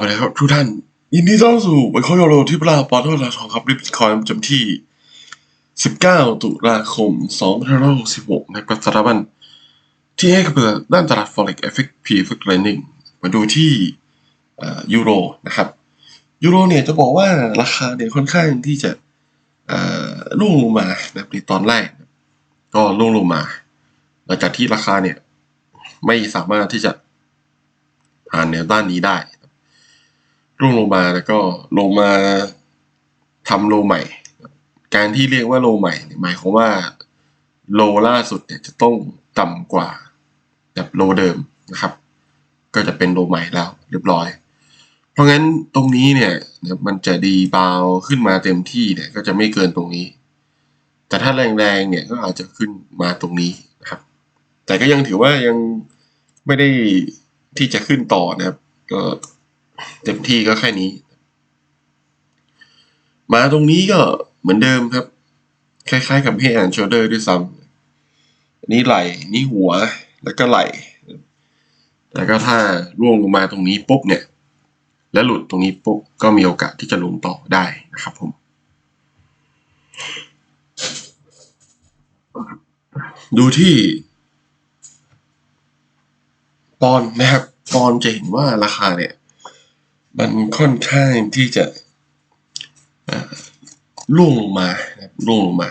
วัสดีครับทุกท่าน ยินดีต้อนรับสู่ไบคอนโยโรที่ปลาปอนด์ราทองครับริบิตคอยจำที่ 19 ตุลาคม 2566นะครับสถาบัน ที่ให้กับด้านตลาด forex FX P FX Lending มาดูที่ยูโรนะครับยูโรเนี่ยจะบอกว่าราคาเนี่ยค่อนข้างที่จะร่วงลงมานะในตอนแรก ก็ร่วงลงมา หลังจากที่ราคาเนี่ยไม่สามารถที่จะผ่านแนวต้านนี้ได้ ร่วงลงมาแล้วก็ลงมาทำโลใหม่ การที่เรียกว่าโลใหม่หมายความว่าโลล่าสุดเนี่ยจะต้องต่ำกว่าแบบโลเดิมนะครับ ก็จะเป็นโลใหม่แล้วเรียบร้อย เพราะงั้นตรงนี้เนี่ยมันจะดีบาวขึ้นมาเต็มที่เนี่ยก็จะไม่เกินตรงนี้ แต่ถ้าแรงๆเนี่ยก็อาจจะขึ้นมาตรงนี้นะครับ แต่ก็ยังถือว่ายังไม่ได้ที่จะขึ้นต่อนะครับก็ เต็มที่ก็แค่นี้ มาตรงนี้ก็เหมือนเดิมครับ คล้ายๆกับให้อ่านโชเดอร์ด้วยซ้ำอันนี้ไหลนี่หัวแล้วก็ไหลแล้วก็ถ้าร่วงลงมาตรงนี้ปุ๊บเนี่ย แล้วหลุดตรงนี้ปุ๊บก็มีโอกาสที่จะลงต่อได้นะครับผม ดูที่ปอนนะครับปอนจะเห็นว่าราคาเนี่ย มันค่อนข้างที่จะร่วงลงมาร่วงลงมา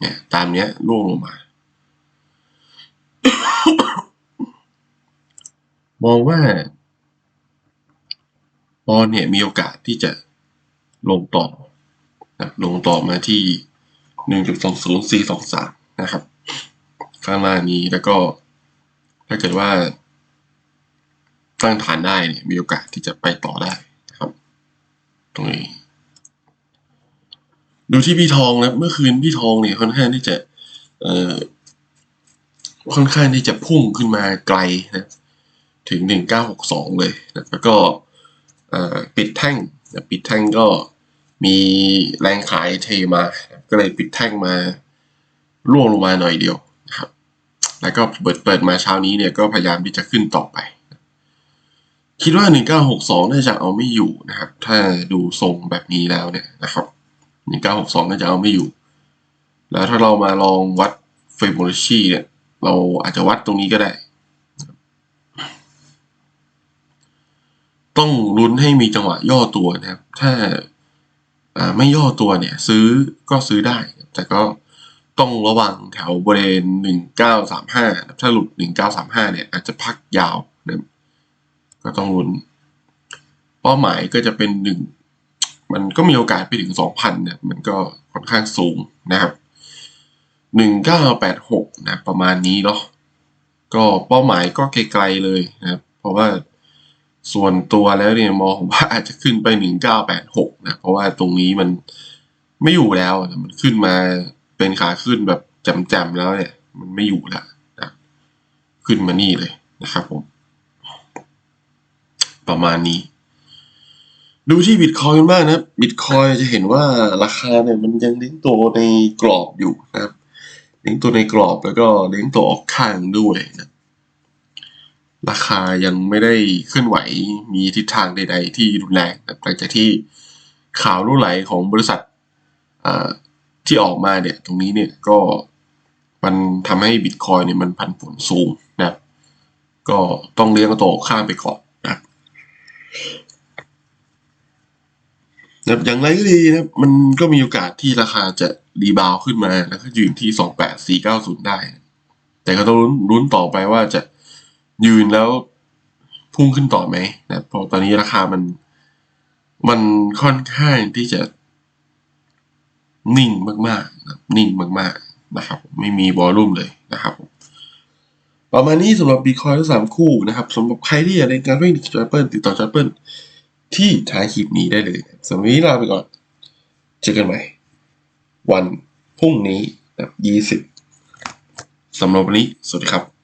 เนี่ยตามเนี้ยร่วงลงมา มองว่าปอนเนี่ยมีโอกาสที่จะลงต่อนะลงต่อมาที่หนึ่งจุดสองศูนย์สี่สองสามนะครับ ข้างล่างนี้แล้วก็ถ้าเกิดว่า ตั้งฐานได้เนี่ยมีโอกาสที่จะไปต่อได้นะครับ ตรงนี้ ดูที่พี่ทองนะเมื่อคืนพี่ทองเนี่ยค่อนข้างที่จะเอ่อค่อนข้างที่จะพุ่งขึ้นมาไกลนะถึงหนึ่งเก้าหกสองเลยนะแล้วก็เอ่อปิดแท่งนะปิดแท่งก็มีแรงขายเทมา ก็เลยปิดแท่งมาร่วงลงมาหน่อยเดียวนะครับ แล้วก็เปิดเปิดมาเช้านี้เนี่ยก็พยายามที่จะขึ้นต่อไป คิดว่า 1962 น่าจะเอาไม่อยู่นะครับ ถ้าดูทรงแบบนี้แล้วเนี่ยนะครับ 1962 น่าจะเอาไม่อยู่ แล้วถ้าเรามาลองวัดเฟ b บ n ชีเนี่ย เราอาจจะวัดตรงนี้ก็ได้ ต้องลุ้นให้มีจังหวะย่อตัวนะครับ ถ้าไม่ย่อตัวเนี่ย ซื้อก็ซื้อได้ แต่ก็ต้องระวังแถวบริเวณ1935 ถ้าหลุด 1935 เนี่ย อาจจะพักยาว ก็ต้องลุ้น เป้าหมายก็จะเป็นหนึ่งมันก็มีโอกาสไปถึงสองพันเนี่ยมันก็ค่อนข้างสูงนะครับหนึ่งเก้าแปดหกนะประมาณนี้เนาะก็เป้าหมายก็ไกลๆเลยนะครับ เพราะว่าส่วนตัวแล้วเนี่ยมองว่าอาจจะขึ้นไปหนึ่งเก้าแปดหกนะ เพราะว่าตรงนี้มันไม่อยู่แล้วนะมันขึ้นมาเป็นขาขึ้นแบบจมๆแล้วเนี่ย มันไม่อยู่แล้วนะขึ้นมานี่เลยนะครับผม ประมาณนี้ ดูที่บิตคอยกันบ้างนะบิตคอยจะเห็นว่าราคาเนี่ยมันยังเลี้ยงตัวในกรอบอยู่นะครับเลี้ยงตัวในกรอบแล้วก็เลี้ยงตัวออกข้างด้วยนะราคายังไม่ได้เคลื่อนไหวมีทิศทางใด ๆ ที่รุนแรงนะหลังจากที่ข่าวรั่วไหลของบริษัทที่ออกมาเนี่ยตรงนี้เนี่ยก็มันทำให้บิตคอยเนี่ยมันผันผวนสูงนะครับก็ต้องเลี้ยงตัวออกข้างไปก่อน นะครับอย่างไรก็ดีนะครับ มันก็มีโอกาสที่ราคาจะรีบาวขึ้นมา แล้วก็ยืนที่สองแปดสี่เก้าศูนย์ได้ แต่ก็ต้องลุ้นต่อไปว่าจะยืนแล้วพุ่งขึ้นต่อไหมนะเพราะตอนนี้ราคามัน มันค่อนข้างที่จะ นิ่งมากๆนะนิ่งมากๆนะครับ ไม่มีวอลลุ่มเลยนะครับผม ประมาณนี้สำหรับบีคอยทั้งสามคู่นะครับสำหรับใครที่อยากเรียนการเล่นจอยเปิลติดต่อจอยเปิลที่ท้ายคลิปนี้ได้เลยสำหรับวันนี้ลาไปก่อน เจอกันใหม่ วันพรุ่งนี้นะยี่สิบสำหรับวันนี้ สวัสดีครับ